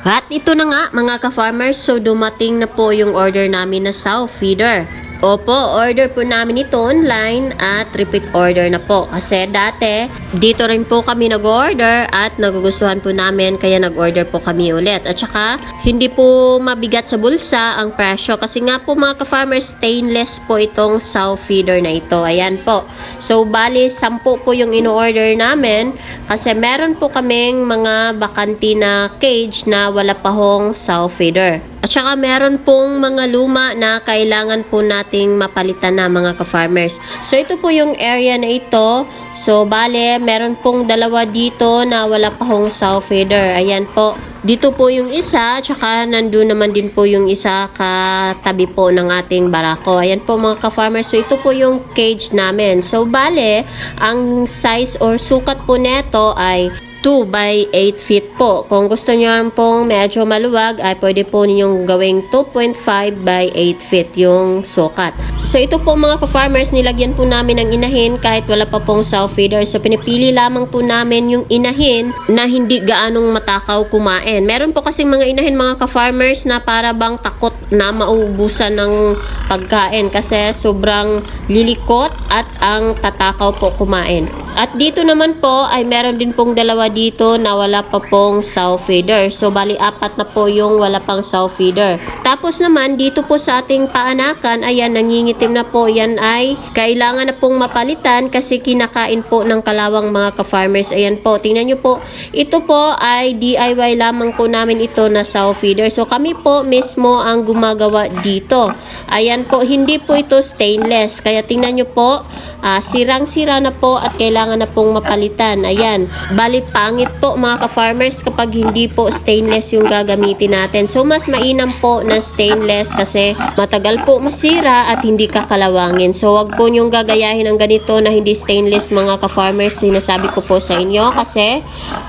At ito na nga mga ka-farmers, so dumating na po yung order namin na sow feeder. Opo, order po namin ito online at repeat order na po. Kasi dati, dito rin po kami nag-order at nagugustuhan po namin kaya nag-order po kami ulit. At saka, hindi po mabigat sa bulsa ang presyo kasi nga po mga ka-farmers, stainless po itong sow feeder na ito. Ayan po. So, bali, 10 po yung in-order namin kasi meron po kaming mga bakanti na cage na wala pa hong sow feeder. At saka meron pong mga luma na kailangan po nating mapalitan na mga ka-farmers. So ito po yung area na ito. So bale, meron pong dalawa dito na wala pa hong sow feeder. Ayan po. Dito po yung isa, tsaka nandun naman din po yung isa katabi po ng ating barako. Ayan po mga ka-farmers. So ito po yung cage namin. So bale, ang size or sukat po neto ay 2 by 8 feet po. Kung gusto niyo pong medyo maluwag, ay pwede po ninyong gawing 2.5 by 8 feet yung sukat. So ito po mga ka-farmers, nilagyan po namin ng inahin kahit wala pa pong sow feeder. So pinipili lamang po namin yung inahin na hindi gaanong matakaw kumain. Meron po kasing mga inahin mga ka-farmers na para bang takot na maubusan ng pagkain kasi sobrang lilikot at ang tatakaw po kumain. At dito naman po ay meron din pong dalawa dito na wala pa pong sow feeder. So bali apat na po yung wala pang sow feeder. Tapos naman dito po sa ating paanakan, ayan nangingitim na po yan ay kailangan na pong mapalitan kasi kinakain po ng kalawang mga ka-farmers. Ayan po, tingnan nyo po. Ito po ay DIY lamang po namin ito na sow feeder. So kami po mismo ang gumagawa dito. Ayan po, hindi po ito stainless. Kaya tingnan nyo po, ah, sirang-sira na po at kailangan na pong mapalitan. Ayan, bali pangit po mga ka-farmers kapag hindi po stainless yung gagamitin natin. So mas mainam po na stainless kasi matagal po masira at hindi kakalawangin. So wag po nyong gagayahin ng ganito na hindi stainless mga ka-farmers. Sinasabi ko po sa inyo kasi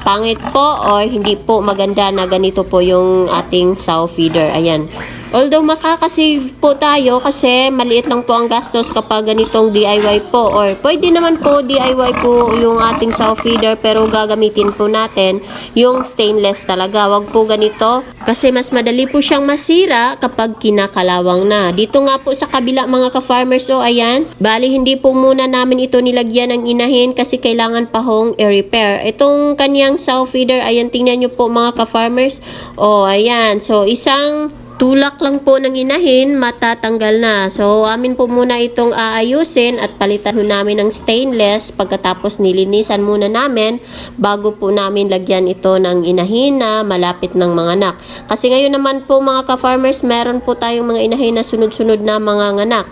pangit po o hindi po maganda na ganito po yung ating sow feeder. Ayan. Although makakasave po tayo kasi maliit lang po ang gastos kapag ganitong DIY po or pwede naman po DIY po yung ating sow feeder pero gagamitin po natin yung stainless talaga. Wag po ganito kasi mas madali po siyang masira kapag kinakalawang na. Dito nga po sa kabila mga ka-farmers o oh, ayan, bali hindi po muna namin ito nilagyan ng inahin kasi kailangan pa hong i-repair. Itong kanyang sow feeder, ayan tingnan nyo po mga ka-farmers. Oh, ayan, so isang tulak lang po ng inahin, matatanggal na. So, amin po muna itong aayusin at palitan po namin ng stainless pagkatapos nilinisan muna namin bago po namin lagyan ito ng inahin na malapit ng mga anak. Kasi ngayon naman po mga ka-farmers, meron po tayong mga inahin na sunod-sunod na mga nganak.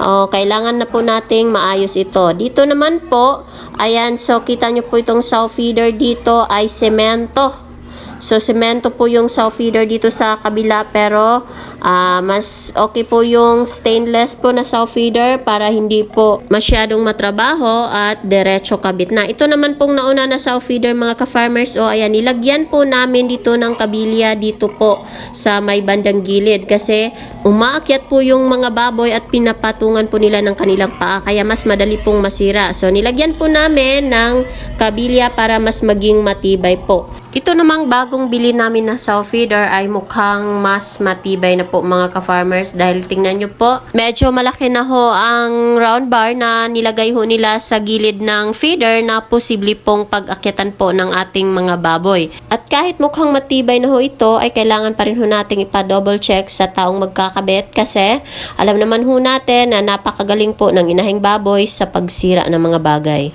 O, kailangan na po nating maayos ito. Dito naman po, ayan, so kita nyo po itong sow feeder dito ay semento. So, semento po yung sow feeder dito sa kabila pero ah, mas okay po yung stainless po na sow feeder para hindi po masyadong matrabaho at diretso kabit na. Ito naman pong nauna na sow feeder mga ka-farmers o ayan, nilagyan po namin dito ng kabilya dito po sa may bandang gilid kasi umaakyat po yung mga baboy at pinapatungan po nila ng kanilang paa kaya mas madali pong masira. So, nilagyan po namin ng kabilya para mas maging matibay po. Ito namang bagong bili namin na sow feeder ay mukhang mas matibay na po mga ka-farmers dahil tingnan nyo po, medyo malaki na ho ang round bar na nilagay ho nila sa gilid ng feeder na posible pong pag-akyatan po ng ating mga baboy. At kahit mukhang matibay na ho ito, ay kailangan pa rin ho nating ipa-double check sa taong magkakabit kasi alam naman ho natin na napakagaling po ng inahing baboy sa pagsira ng mga bagay.